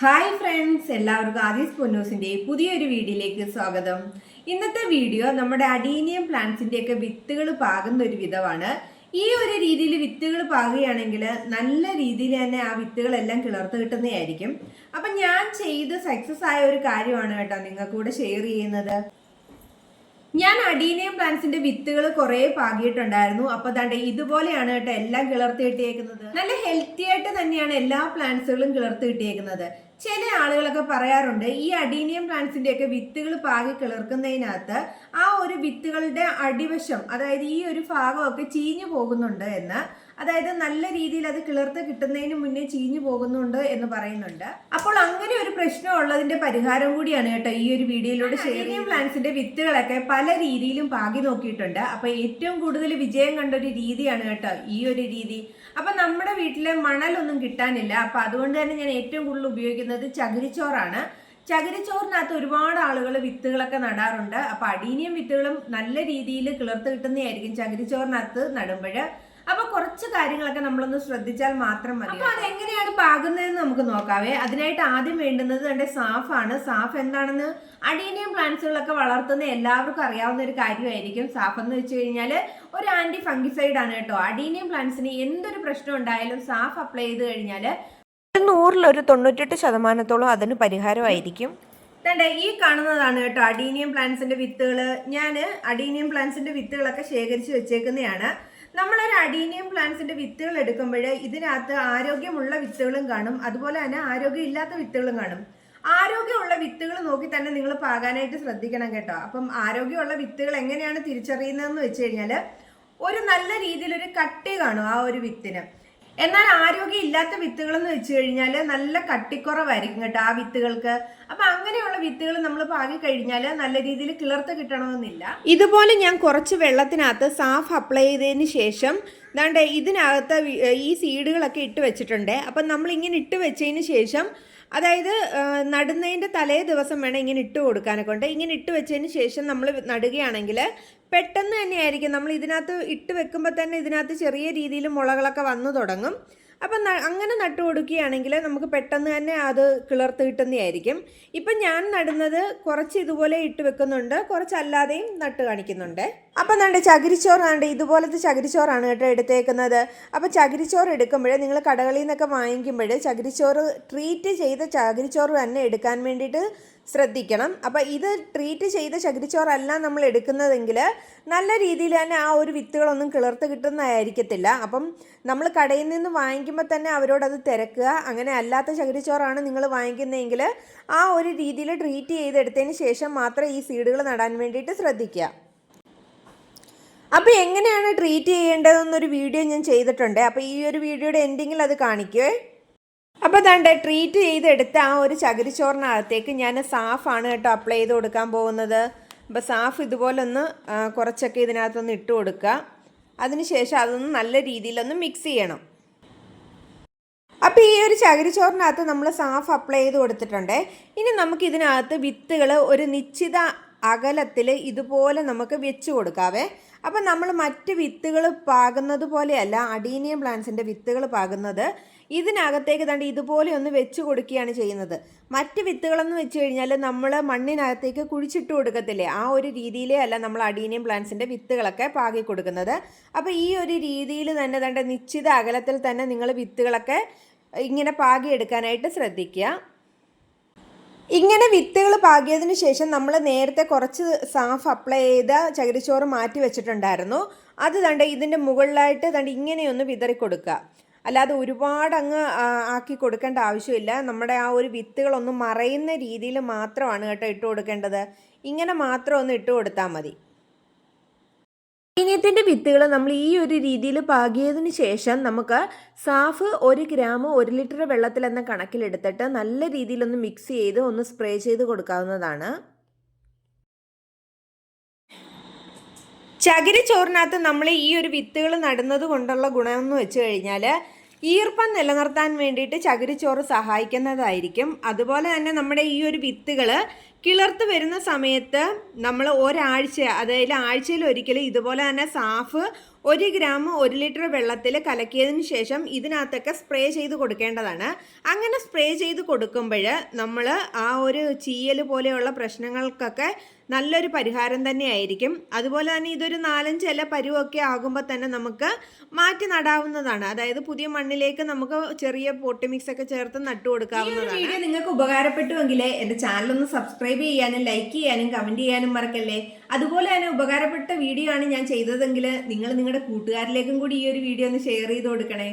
Hi friends എല്ലാവർക്കും ആദീസ് പൊന്നൂസിന്റെ പുതിയൊരു വീഡിയോയിലേക്ക് സ്വാഗതം. ഇന്നത്തെ വീഡിയോ നമ്മുടെ അഡീനിയം പ്ലാന്റ്സിന്റെ ഒക്കെ വിത്തുകൾ പാകുന്ന ഒരു വിധമാണ്. ഈ ഒരു രീതിയിൽ വിത്തുകൾ പാകുകയാണെങ്കിൽ നല്ല രീതിയിൽ തന്നെ ആ വിത്തുകളെല്ലാം കിളർത്ത് കിട്ടുന്നതായിരിക്കും. അപ്പം ഞാൻ ചെയ്ത് സക്സസ് ആയ ഒരു കാര്യമാണ് കേട്ടോ നിങ്ങൾക്ക് കൂടെ ഷെയർ ചെയ്യുന്നത്. ഞാൻ അഡീനിയം പ്ലാന്റ്സിന്റെ വിത്തുകൾ കുറെ പാകിയിട്ടുണ്ടായിരുന്നു. അപ്പൊ ദാണ്ട് ഇതുപോലെയാണ് കേട്ടോ എല്ലാം കിളർത്തി കിട്ടിയേക്കുന്നത്. നല്ല ഹെൽത്തി ആയിട്ട് തന്നെയാണ് എല്ലാ പ്ലാന്റ്സുകളും കിളർത്തി കിട്ടിയേക്കുന്നത്. ചില ആളുകളൊക്കെ പറയാറുണ്ട് ഈ അഡീനിയം പ്ലാന്റ്സിന്റെ ഒക്കെ വിത്തുകൾ പാകി കിളർക്കുന്നതിനകത്ത് ആ ഒരു വിത്തുകളുടെ അടിവശം അതായത് ഈ ഒരു ഭാഗമൊക്കെ ചീഞ്ഞു പോകുന്നുണ്ട് എന്ന്. അതായത് നല്ല രീതിയിൽ അത് കിളർത്ത് കിട്ടുന്നതിന് മുന്നേ ചീഞ്ഞു പോകുന്നുണ്ട് എന്ന് പറയുന്നുണ്ട്. അപ്പോൾ അങ്ങനെ ഒരു പ്രശ്നം ഉള്ളതിന്റെ പരിഹാരം കൂടിയാണ് കേട്ടോ ഈ ഒരു വീഡിയോയിലൂടെ ഷെയറിയം പ്ലാന്റ്സിന്റെ വിത്തുകളൊക്കെ പല രീതിയിലും പാകി നോക്കിയിട്ടുണ്ട്. അപ്പൊ ഏറ്റവും കൂടുതൽ വിജയം കണ്ട ഒരു രീതിയാണ് കേട്ടോ ഈ ഒരു രീതി. അപ്പൊ നമ്മുടെ വീട്ടിലെ മണലൊന്നും കിട്ടാനില്ല. അപ്പൊ അതുകൊണ്ട് തന്നെ ഞാൻ ഏറ്റവും കൂടുതൽ ഉപയോഗിക്കുന്നത് ചകിരിച്ചോറാണ്. ചകിരിച്ചോറിനകത്ത് ഒരുപാട് ആളുകൾ വിത്തുകളൊക്കെ നടാറുണ്ട്. അപ്പൊ അടീനിയം വിത്തുകളും നല്ല രീതിയിൽ കിളർത്ത് കിട്ടുന്നതായിരിക്കും ചകിരിച്ചോറിനകത്ത് നടുമ്പോൾ. അപ്പൊ കുറച്ച് കാര്യങ്ങളൊക്കെ നമ്മളൊന്ന് ശ്രദ്ധിച്ചാൽ മാത്രം മതി അപ്പൊ അതെങ്ങനെയാണ് പാകുന്നതെന്ന് നമുക്ക് നോക്കാവേ. അതിനായിട്ട് ആദ്യം വേണ്ടുന്നത് എന്റെ സാഫാണ്. സാഫ് എന്താണെന്ന് അഡീനിയം പ്ലാന്റ്സുകളൊക്കെ വളർത്തുന്ന എല്ലാവർക്കും അറിയാവുന്ന ഒരു കാര്യമായിരിക്കും. സാഫ് എന്ന് വെച്ച് കഴിഞ്ഞാൽ ഒരു ആന്റി ഫംഗിസൈഡ് ആണ് കേട്ടോ. അഡീനിയം പ്ലാന്റ്സിന് എന്തൊരു പ്രശ്നം ഉണ്ടായാലും സാഫ് അപ്ലൈ ചെയ്ത് കഴിഞ്ഞാൽ ഒരു തൊണ്ണൂറ്റെട്ട് ശതമാനത്തോളം അതിന് പരിഹാരമായിരിക്കും. തന്റെ ഈ കാണുന്നതാണ് കേട്ടോ. അഡീനിയം പ്ലാന്റ്സിന്റെ വിത്തുകൾ ഞാൻ അഡീനിയം പ്ലാന്റ്സിന്റെ വിത്തുകളൊക്കെ ശേഖരിച്ച് വെച്ചേക്കുന്നതാണ്. നമ്മളൊരു അഡീനിയം പ്ലാന്റ്സിന്റെ വിത്തുകൾ എടുക്കുമ്പോൾ ഇതിനകത്ത് ആരോഗ്യമുള്ള വിത്തുകളും കാണും. അതുപോലെ തന്നെ ആരോഗ്യം ഇല്ലാത്ത വിത്തുകളും കാണും. ആരോഗ്യമുള്ള വിത്തുകൾ നോക്കി തന്നെ നിങ്ങൾ പാകാനായിട്ട് ശ്രദ്ധിക്കണം കേട്ടോ. അപ്പം ആരോഗ്യമുള്ള വിത്തുകൾ എങ്ങനെയാണ് തിരിച്ചറിയുന്നതെന്ന് വെച്ച് കഴിഞ്ഞാൽ ഒരു നല്ല രീതിയിൽ ഒരു കട്ടി കാണും ആ ഒരു വിത്തിന്. എന്നാൽ ആരോഗ്യം ഇല്ലാത്ത വിത്തുകൾ എന്ന് വെച്ച് കഴിഞ്ഞാൽ നല്ല കട്ടിക്കുറവായിരിക്കും കേട്ടോ ആ വിത്തുകൾക്ക്. അപ്പൊ അങ്ങനെയുള്ള വിത്തുകൾ നമ്മൾ പാകി കഴിഞ്ഞാൽ നല്ല രീതിയിൽ കിളർത്ത് കിട്ടണമെന്നില്ല. ഇതുപോലെ ഞാൻ കുറച്ച് വെള്ളത്തിനകത്ത് സാഫ് അപ്ലൈ ചെയ്തതിന് ശേഷം ദാണ്ട് ഇതിനകത്ത് ഈ സീഡുകളൊക്കെ ഇട്ട് വെച്ചിട്ടുണ്ട്. അപ്പം നമ്മൾ ഇങ്ങനെ ഇട്ട് വെച്ചതിന് ശേഷം അതായത് നടുന്നതിന്റെ തലേ ദിവസം വേണം ഇങ്ങനെ ഇട്ട് കൊടുക്കാനൊക്കെ ഉണ്ട് ഇങ്ങനെ ഇട്ട് വെച്ചതിന് ശേഷം നമ്മൾ നടുകയാണെങ്കിൽ പെട്ടെന്ന് തന്നെയായിരിക്കും. നമ്മൾ ഇതിനകത്ത് ഇട്ട് വെക്കുമ്പോൾ തന്നെ ഇതിനകത്ത് ചെറിയ രീതിയിൽ മുളകളൊക്കെ വന്നു തുടങ്ങും. അപ്പം അങ്ങനെ നട്ടു കൊടുക്കുകയാണെങ്കിൽ നമുക്ക് പെട്ടെന്ന് തന്നെ അത് കിളർത്ത് കിട്ടുന്നതായിരിക്കും. ഇപ്പം ഞാൻ നടുന്നത് കുറച്ച് ഇതുപോലെ ഇട്ട് വെക്കുന്നുണ്ട്. കുറച്ചല്ലാതെയും നട്ട് കാണിക്കുന്നുണ്ട്. അപ്പം നമ്മുടെ ചകിരിച്ചോറാണ്ട് ഇതുപോലത്തെ ചകിരിച്ചോറാണ് കേട്ടോ എടുത്തേക്കുന്നത്. അപ്പം ചകിരിച്ചോറ് എടുക്കുമ്പോൾ നിങ്ങൾ കടകളിൽ നിന്നൊക്കെ വാങ്ങിക്കുമ്പോൾ ചകിരിച്ചോറ് ട്രീറ്റ് ചെയ്ത ചകിരിച്ചോറ് തന്നെ എടുക്കാൻ വേണ്ടിയിട്ട് ശ്രദ്ധിക്കണം. അപ്പം ഇത് ട്രീറ്റ് ചെയ്ത ചകിരിച്ചോറല്ല നമ്മൾ എടുക്കുന്നതെങ്കിൽ നല്ല രീതിയിൽ തന്നെ ആ ഒരു വിത്തുകളൊന്നും കിളർത്ത് കിട്ടുന്നതായിരിക്കത്തില്ല. അപ്പം നമ്മൾ കടയിൽ നിന്ന് വാങ്ങിക്കുമ്പോൾ തന്നെ അവരോടത് തിരക്കുക. അങ്ങനെ അല്ലാത്ത ചകിരിച്ചോറാണ് നിങ്ങൾ വാങ്ങിക്കുന്നതെങ്കിൽ ആ ഒരു രീതിയിൽ ട്രീറ്റ് ചെയ്തെടുത്തതിന് ശേഷം മാത്രം ഈ സീഡുകൾ നടാൻ വേണ്ടിയിട്ട് ശ്രദ്ധിക്കുക. അപ്പോൾ എങ്ങനെയാണ് ട്രീറ്റ് ചെയ്യേണ്ടതെന്നൊരു വീഡിയോ ഞാൻ ചെയ്തിട്ടുണ്ട്. അപ്പോൾ ഈ ഒരു വീഡിയോയുടെ എൻഡിങ്ങിൽ അത് കാണിക്കുവേ. അപ്പോൾ ദാണ്ട് ട്രീറ്റ് ചെയ്തെടുത്ത ആ ഒരു ചകിരിച്ചോറിനകത്തേക്ക് ഞാൻ സാഫാണ് കേട്ടോ അപ്ലൈ ചെയ്ത് കൊടുക്കാൻ പോകുന്നത്. അപ്പോൾ സാഫ് ഇതുപോലെ ഒന്ന് കുറച്ചൊക്കെ ഇതിനകത്തൊന്ന് ഇട്ട് കൊടുക്കുക. അതിനുശേഷം അതൊന്ന് നല്ല രീതിയിലൊന്ന് മിക്സ് ചെയ്യണം. അപ്പോൾ ഈ ഒരു ചകിരിച്ചോറിനകത്ത് നമ്മൾ സാഫ് അപ്ലൈ ചെയ്ത് കൊടുത്തിട്ടുണ്ട്. ഇനി നമുക്ക് ഇതിനകത്ത് വിത്തുകൾ ഒരു നിശ്ചിത അകലത്തിൽ ഇതുപോലെ നമുക്ക് വെച്ച് കൊടുക്കാവേ. അപ്പം നമ്മൾ മറ്റ് വിത്തുകൾ പാകുന്നത് പോലെയല്ല അഡീനിയം പ്ലാന്റ്സിന്റെ വിത്തുകൾ പാകുന്നത്. ഇതിനകത്തേക്ക് തണ്ട് ഇതുപോലെ ഒന്ന് വെച്ച് കൊടുക്കുകയാണ് ചെയ്യുന്നത്. മറ്റ് വിത്തുകളെന്ന് വെച്ച് കഴിഞ്ഞാൽ നമ്മൾ മണ്ണിനകത്തേക്ക് കുഴിച്ചിട്ട് കൊടുക്കത്തില്ലേ? ആ ഒരു രീതിയിലേ അല്ല നമ്മൾ അഡീനിയം പ്ലാന്റ്സിന്റെ വിത്തുകളൊക്കെ പാകി കൊടുക്കുന്നത്. അപ്പോൾ ഈ ഒരു രീതിയിൽ തന്നെ തന്റെ നിശ്ചിത അകലത്തിൽ തന്നെ നിങ്ങൾ വിത്തുകളൊക്കെ ഇങ്ങനെ പാകിയെടുക്കാനായിട്ട് ശ്രദ്ധിക്കുക. ഇങ്ങനെ വിത്തുകൾ പാകിയതിന് ശേഷം നമ്മൾ നേരത്തെ കുറച്ച് സാഫ് അപ്ലൈ ചെയ്ത ചകിരിച്ചോറ് മാറ്റി വെച്ചിട്ടുണ്ടായിരുന്നു. അത് തണ്ട് ഇതിന്റെ മുകളിലായിട്ട് തണ്ട് ഇങ്ങനെയൊന്ന് വിതറി കൊടുക്കുക. അല്ലാതെ ഒരുപാട് അങ്ങ് ആക്കി കൊടുക്കേണ്ട ആവശ്യമില്ല. നമ്മുടെ ആ ഒരു വിത്തുകളൊന്നും മറയുന്ന രീതിയിൽ മാത്രമാണ് കേട്ടോ ഇട്ട് കൊടുക്കേണ്ടത്. ഇങ്ങനെ മാത്രം ഒന്ന് ഇട്ട് കൊടുത്താൽ മതി. ഇനിയത്തിന്റെ വിത്തുകൾ നമ്മൾ ഈ ഒരു രീതിയിൽ പാകിയതിന് ശേഷം നമുക്ക് സാഫ് ഒരു ഗ്രാം ഒരു ലിറ്റർ വെള്ളത്തിൽ എന്ന കണക്കിലെടുത്തിട്ട് നല്ല രീതിയിലൊന്ന് മിക്സ് ചെയ്ത് ഒന്ന് സ്പ്രേ ചെയ്ത് കൊടുക്കാവുന്നതാണ്. ചകിരി ചോറിനകത്ത് നമ്മൾ ഈ ഒരു വിത്തുകൾ നടുന്നത് കൊണ്ടുള്ള ഗുണമെന്ന് വെച്ച് കഴിഞ്ഞാൽ ഈർപ്പം നിലനിർത്താൻ വേണ്ടിയിട്ട് ചകിരിച്ചോറ് സഹായിക്കുന്നതായിരിക്കും. അതുപോലെ തന്നെ നമ്മുടെ ഈ ഒരു വിത്തുകൾ കിളർത്ത് വരുന്ന സമയത്ത് നമ്മൾ ഒരാഴ്ച അതായത് ആഴ്ചയിൽ ഒരിക്കലും ഇതുപോലെ തന്നെ സാഫ് ഒരു ഗ്രാം ഒരു ലിറ്റർ വെള്ളത്തിൽ കലക്കിയതിന് ശേഷം ഇതിനകത്തൊക്കെ സ്പ്രേ ചെയ്ത് കൊടുക്കേണ്ടതാണ്. അങ്ങനെ സ്പ്രേ ചെയ്ത് കൊടുക്കുമ്പോൾ നമ്മൾ ആ ഒരു ചീയൽ പോലെയുള്ള പ്രശ്നങ്ങൾക്കൊക്കെ നല്ലൊരു പരിഹാരം തന്നെയായിരിക്കും. അതുപോലെ തന്നെ ഇതൊരു നാലഞ്ച് ഇല പരുവൊക്കെ ആകുമ്പോൾ തന്നെ നമുക്ക് മാറ്റി നടാവുന്നതാണ്. അതായത് പുതിയ മണ്ണിലേക്ക് നമുക്ക് ചെറിയ പോട്ടി മിക്സ് ഒക്കെ ചേർത്ത് നട്ടു കൊടുക്കാവുന്നതാണ്. വീഡിയോ നിങ്ങൾക്ക് ഉപകാരപ്പെട്ടുവെങ്കിൽ എന്റെ ചാനൽ ഒന്ന് സബ്സ്ക്രൈബ് ചെയ്യാനും ലൈക്ക് ചെയ്യാനും കമന്റ് ചെയ്യാനും മറക്കല്ലേ? അതുപോലെ തന്നെ ഉപകാരപ്പെട്ട വീഡിയോ ആണ് ഞാൻ ചെയ്തതെങ്കിൽ നിങ്ങൾ നിങ്ങളുടെ കൂട്ടുകാരിലേക്കും കൂടി ഈ ഒരു വീഡിയോ ഒന്ന് ഷെയർ ചെയ്ത് കൊടുക്കണേ.